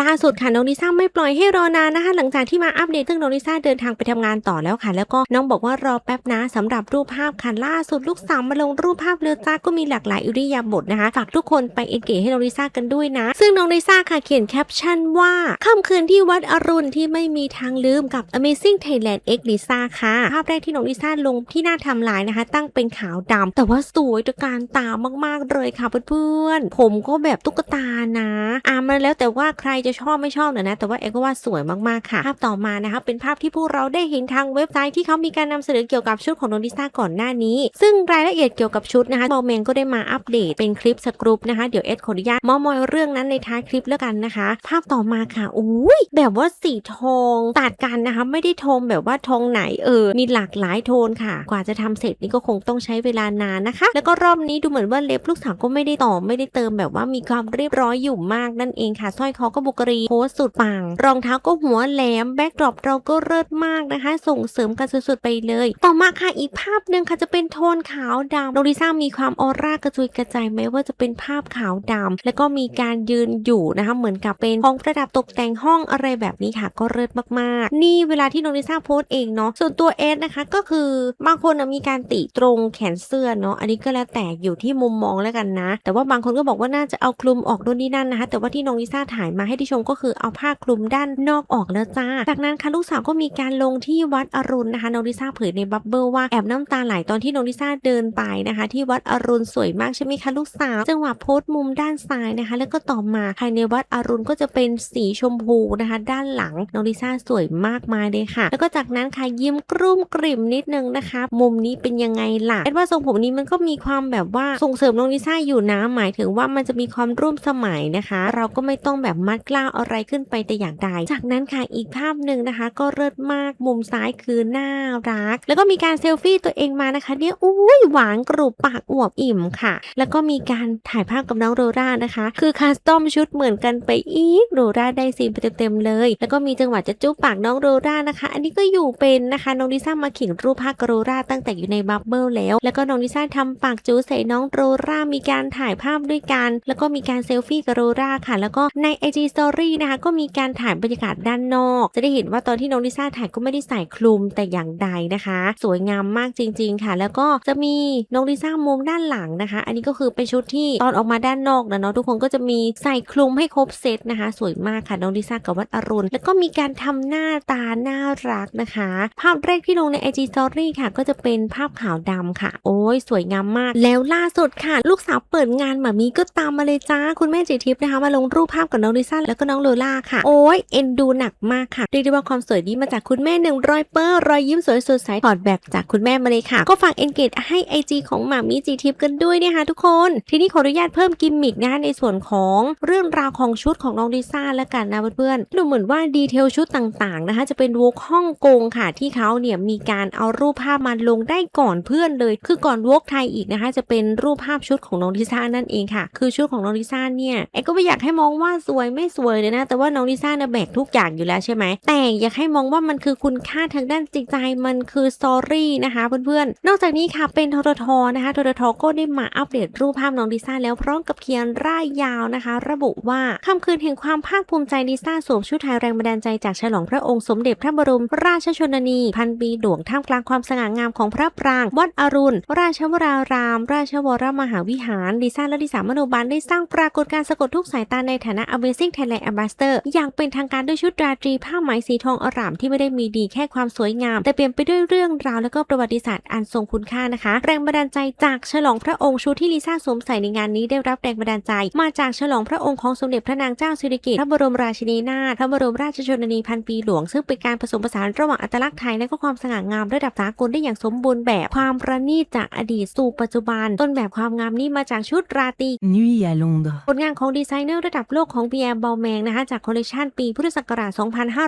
ล่าสุดค่ะน้องลิซ่าไม่ปล่อยให้รอนานนะคะ หลังจากที่มาอัปเดตเรื่องน้องลิซ่าเดินทางไปทำงานต่อแล้วค่ะ แล้วก็น้องบอกว่ารอแป๊บนะสำหรับรูปภาพค่ะล่าสุดลูกสาวมาลงรูปภาพเรือจ้าก็มีหลากหลายอิริยาบถนะคะฝากทุกคนไปเอนเกจให้น้องลิซ่ากันด้วยนะ ซึ่งน้องลิซ่าค่ะเขียนแคปชั่นว่าค่ำคืนที่วัดอรุณที่ไม่มีทางลืมกับ Amazing Thailand X Lisa ค่ะภาพแรกที่น้องลิซ่าลงที่หน้าทำลายนะคะ ตั้งเป็นขาวดำแต่ว่าสวยตระการตามากๆเลยค่ะเพื่อนๆผมก็แบบตุ๊กตานะอ่ามันแล้วแต่ว่าใครจะชอบไม่ชอบนะนะ แต่ว่าเอก็ว่าสวยมากๆค่ะ ภาพต่อมานะคะเป็นภาพที่พวกเราได้เห็นทางเว็บไซต์ที่เขามีการนำเสนอเกี่ยวกับชุดของน้องลิซ่าก่อนหน้านี้ ซึ่งรายละเอียดเกี่ยวกับชุดนะคะบอลเมนก็ได้มาอัปเดตเป็นคลิปสกรูปนะคะ เดี๋ยวเอสขออนุญาตมอมอยเรื่องนั้นในท้ายคลิปแล้วกันนะคะ ภาพต่อมาค่ะอุ้ยแบบว่าสีทองตัดกันนะคะ ไม่ได้ทองแบบว่าทองไหนเออ มีหลากหลายโทนค่ะ กว่าจะทำเสร็จนี่ก็คงต้องใช้เวลานานนะคะ แล้วก็รอบนี้ดูเหมือนว่าเล็บลูกสาวก็ไม่ได้ต่อไม่ได้เติมแบบว่ามีความเรียบร้อยอยู่มากนั่นเองค่ะสร้อยคอก็บุกรีโพสต์สุดปัง รองเท้าก็หัวแหลมแบ็กดรอปเราก็เลิศมากนะคะ ส่งเสริมกันสุดๆไปเลย ต่อมาค่ะอีกภาพหนึ่งค่ะจะเป็นโทนขาวดำโนริซ่ามีความออร่ากระจุยกระจายแม้ว่าจะเป็นภาพขาวดำแล้วก็มีการยืนอยู่นะคะเหมือนกับเป็นของประดับตกแต่งห้องอะไรแบบนี้ค่ะ ก็เลิศมากๆ นี่เวลาที่โนริซ่าโพสต์เองเนาะส่วนตัวเอสนะคะก็คือบางคนมีการติตรงแขนเสื้อเนาะอันนี้ก็แล้วแต่อยู่ที่มุมมองแล้วกันนะ แต่ว่าบางคนก็บอกว่าน่าจะเอาคลุมออกโน่นนี่นั่นนะคะ แต่ว่าที่น้องลิซ่าถ่ายมาให้ที่ชมก็คือเอาผ้าคลุมด้านนอกออกแล้วจ้า จากนั้นค่ะลูกสาวก็มีการลงที่วัดอรุณนะคะน้องลิซ่าเผยในบับเบิลว่าแอบน้ำตาไหลตอนที่น้องลิซ่าเดินไปนะคะ ที่วัดอรุณสวยมากใช่ไหมคะลูกสาวจังหวะโพสต์มุมด้านซ้ายนะคะ แล้วก็ต่อมาภายในวัดอรุณก็จะเป็นสีชมพูนะคะ ด้านหลังน้องลิซ่าสวยมากมายเลยค่ะ แล้วก็จากนั้นค่ะยิ้มกรุ่มกริ่มนิดนึงนะคะ มุมนี้เป็นยังไงล่ะแอดว่าทรงผมนี้มันก็มีความแบบว่าส่งเสริมน้องลิซ่าอยู่นะหมายถึงว่ามันจะมีความร่วมสมัยนะคะ เราก็ไม่ต้องแบบมัดกล้าวอะไรขึ้นไปแต่อย่างใด จากนั้นค่ะอีกภาพหนึ่งนะคะ ก็เลิศมากมุมซ้ายคือน่ารัก แล้วก็มีการเซลฟี่ตัวเองมานะคะเนี่ยอุ้ยหวานกรุบปากอวบอิ่มค่ะ แล้วก็มีการถ่ายภาพกับน้องโรรานะคะ คือคัสตอมชุดเหมือนกันไปอีกโรราได้ซีนไปเต็มๆเลย แล้วก็มีจังหวะจะจุ๊บปากน้องโรรานะคะ อันนี้ก็อยู่เป็นนะคะน้องลิซ่ามาขิงรูปภาพกับโรราตั้งแต่อยู่ในบับเบิลแล้ว แล้วก็น้องลิซ่าทำปากจูใส่น้องโรรามีการถ่ายภาพด้วยกัน แล้วก็มีการเซลฟี่กับโรราค่ะ แล้วก็ในไอจี IG Story นะคะก็มีการถ่ายบรรยากาศด้านนอก จะได้เห็นว่าตอนที่น้องลิซ่าถ่ายก็ไม่ได้ใส่คลุมแต่อย่างใดนะคะ สวยงามมากจริง ๆ ค่ะ แล้วก็จะมีน้องลิซ่ามุมด้านหลังนะคะ อันนี้ก็คือเป็นชุดที่ตอนออกมาด้านนอกนะเนาะทุกคนก็จะมีใส่คลุมให้ครบเซตนะคะ สวยมากค่ะน้องลิซ่ากับวัดอรุณ แล้วก็มีการทำหน้าตาน่ารักนะคะ ภาพแรกที่ลงใน IG Story ค่ะ ก็จะเป็นภาพขาวดำค่ะ โอ้ยสวยงามมาก แล้วล่าสุดค่ะ ลูกสาวเปิดงานหมามีก็ตามมาเลยจ้า คุณแม่จิทิพย์นะคะมาลงรูปภาพกับน้องลิซ่าแล้วก็น้องโลล่าค่ะ โอ้ยเอ็นดูหนักมากค่ะเรียกได้ว่าความสวยนี้มาจากคุณแม่หนึ่งรอยเปอร์รอยยิ้มสวยสดใสถอดแบบจากคุณแม่มาเลยค่ะ ก็ฝากเอนเกจให้ IG ของหมามีจิทิพย์กันด้วยนะคะทุกคน ทีนี้ขออนุญาตเพิ่มกิมมิกนะคะในส่วนของเรื่องราวของชุดของน้องลิซ่าแล้วกันนะเพื่อนๆดูเหมือนว่าดีเทลชุดต่างๆนะคะจะเป็นวกฮ่องกงค่ะที่เขาเนี่ยมีการเอารูปภาพมาลงได้ก่อนเพื่อนเลย คือก่อนวกไทยอีกนะคะ จะเป็นรูปภาพชุดของน้องลิซ่านั่นเองค่ะ คือชุดของน้องลิซ่าเนี่ยไอ้ก็ไม่อยากให้มองว่าสวยไม่สวยเลยนะ แต่ว่าน้องลิซ่าเนี่ยแบกทุกอย่างอยู่แล้วใช่ไหม แต่อยากให้มองว่ามันคือคุณค่าทางด้านจิตใจ มันคือสตอรี่นะคะเพื่อนๆ นอกจากนี้ค่ะเป็นทรทนะคะทรทก็ได้มาอัปเดตรูปภาพน้องลิซ่าแล้วพร้อมกับเขียนร่ายยาวนะคะ ระบุว่าค่ำคืนแห่งความภาคภูมิใจลิซ่าสวมชุดไทยแรงบันดาลใจจากฉลองพระองค์สมเด็จพระบรมราชชนนี พันปีหลวงท่ามกลางความสง่างามของพระปราง วัดอรุณ ราชวราราม ราชวรมหาวิหารลิซ่าและลิสามโนบาลได้สร้างปรากฏการณ์สะกดทุกสายตาในฐานะ Amazing Thailand Ambassador อย่างเป็นทางการด้วยชุดราตรีผ้าไหมสีทองอร่ามที่ไม่ได้มีดีแค่ความสวยงาม แต่เปลี่ยนไปด้วยเรื่องราวและก็ประวัติศาสตร์อันทรงคุณค่านะคะ แรงบันดาลใจจากฉลองพระองค์ชุดที่ลิซ่าสวมใส่ในงานนี้ได้รับแรงบันดาลใจ มาจากฉลองพระองค์ของสมเด็จพระนางเจ้าสิริกิติ์พระบรมราชินีนาถพระบรมราชชนนีพันปีหลวง ซึ่งเป็นการผสมผสานระหว่างอัตลักษณ์ไทยและก็ความสง่างามระดับสากลได้อย่างสมบูรณ์แบบความประณีตจากอดีตสู่ปัจจุบัน ต้นแบบความงามนี้มาจากชุดราตรี Nuit à Londres. ผลงานของดีไซเนอร์ระดับโลกของ b ี r บ a ลแมงนะคะจากคอลเลคชันปีพุทธศักราช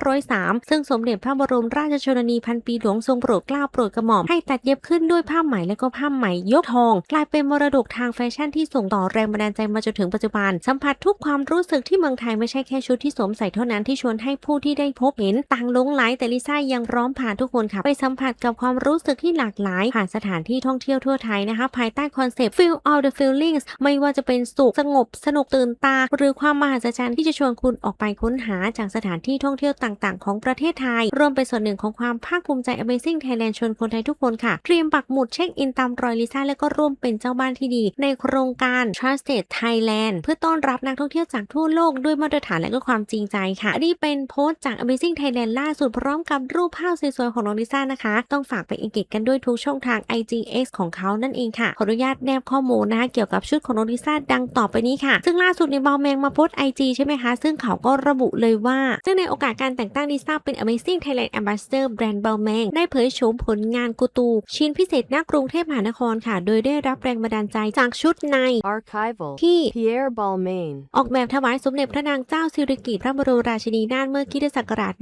2503 ซึ่งสมเด็จพระบรมราชชนนีพันปีหลวงทรงโปรดเกล้าโปรดกระหม่อมให้ตัดเย็บขึ้นด้วยผ้าไหมและก็ผ้าไหมยกทอง กลายเป็นมรดกทางแฟชั่นที่ส่งต่อแรงบันดาลใจมาจนถึงปัจจุบัน สัมผัสทุกความรู้สึกที่เมืองไทยไม่ใช่แค่ชุดที่สวมใส่เท่านั้นที่ชวนให้ผู้ที่ได้พบเห็นต่างหลงไหลแต่ลิซ่ายังร้อมพานทุกคนค่ะไปสัมผัสกับความรู้สึกที่หลากหลายผ่านสถานที่ท่องเที่ยวทั่วไทยนะคะภายใต้คอนเซปต์ feel all the feelings ไม่ว่าจะเป็นสุขสงบสนุกตื่นตา หรือความมหัศจรรย์ที่จะชวนคุณออกไปค้นหาจากสถานที่ท่องเที่ยวต่างๆ ของประเทศไทยรวมเป็นส่วนหนึ่งของความภาคภูมิใจ Amazing Thailand ชวนคนไทยทุกคนค่ะ เตรียมปักหมุดเช็คอินตามรอยลิซ่าและก็ร่วมเป็นเจ้าบ้านที่ดี ในโครงการ Trusted Thailand เพื่อต้อนรับนักท่องเที่ยวจากทั่วโลกด้วยมาตรฐานและก็ความจริงใจค่ะนี่เป็นโพสต์จาก Amazing Thailand ล่าสุดพร้อมกับรูปภาพสวยๆของน้องลิซ่านะคะ ต้องฝากไปอนเกจกันด้วยทุกช่องทาง IGX ของเขานั่นเองค่ะขออนุญาตแนบข้อมูลนะคะเกี่ยวกับชุดของน้องลิซ่าดังต่อไปนี้ค่ะ ซึ่งล่าสุดในบอลแมงมาโพสต์ IG ใช่ไหมคะ ซึ่งเขาก็ระบุเลยว่า ซึ่งในโอกาสการแต่งตั้งลิซ่าเป็น Amazing Thailand Ambassador แบรนด์บอลแมงได้เผยโฉมผลงานกูตู ชิ้นพิเศษณกรุงเทพมหานครค่ะ โดยได้รับแรงบันดาลใจจากชุดใน Archival ที่ Pierre Balmain ออกแบบถวายสมเด็จพระนางเจ้าสิริกิติ์พระบรมราชินีนาถเมื่อคริสตศักราช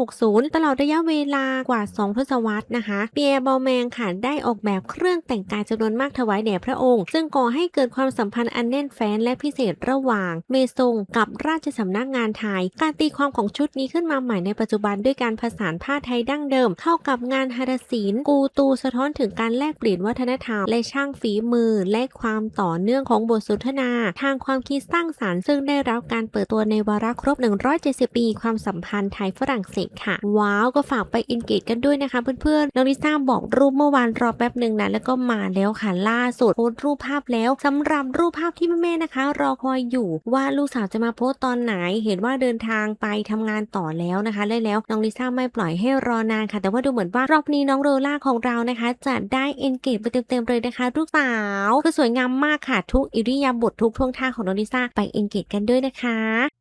1960 ตลอดระยะเวลากว่า 2 ทศวรรษนะคะ เปียร์บอลแมงค่ะได้ออกแบบเครื่องแต่งกายจำนวนมากถวายแด่พระองค์ ซึ่งก่อให้เกิดความสัมพันธ์อันแน่นแฟ้นและพิเศษระหว่างเมซงกับราชสำนักงานไทย การตีความของชุดนี้ขึ้นมาใหม่ในปัจจุบันด้วยการผสานผ้าไทยดั้งเดิม เข้ากับงานหรศิลป์กูตูสะท้อนถึงการแลกเปลี่ยนวัฒนธรรม และช่างฝีมือ และความต่อเนื่องของบทสนทนา ทางความคิดสร้างสารรค์ซึ่งได้รับการเปิดตัวในวาระครบ 170 ปี ความสัมพันธ์ไทยฝรั่งเศสค่ะ ว้าว ก็ฝากไปอินเกจกันด้วยนะคะเพื่อนๆน้องลิซ่าบอกรูปเมื่อวานรอแป๊บหนึ่งนะแล้วก็มาแล้วค่ะล่าสุดโพสต์รูปภาพแล้วสำหรับรูปภาพที่แม่ๆนะคะ รอคอยอยู่ว่าลูกสาวจะมาโพสต์ตอนไหนเห็นว่าเดินทางไปทำงานต่อแล้วนะคะเลยแล้วน้องลิซ่าไม่ปล่อยให้รอนานค่ะ แต่ว่าดูเหมือนว่ารอบนี้น้องโรล่าของเรานะคะ จะได้เอนเกจไปเต็มๆเลยนะคะลูกสาวคือสวยงามมากค่ะทุกอิริยาบถทุกท่วงท่าของน้องลิซ่าไปเอนเกจกันด้วยนะคะ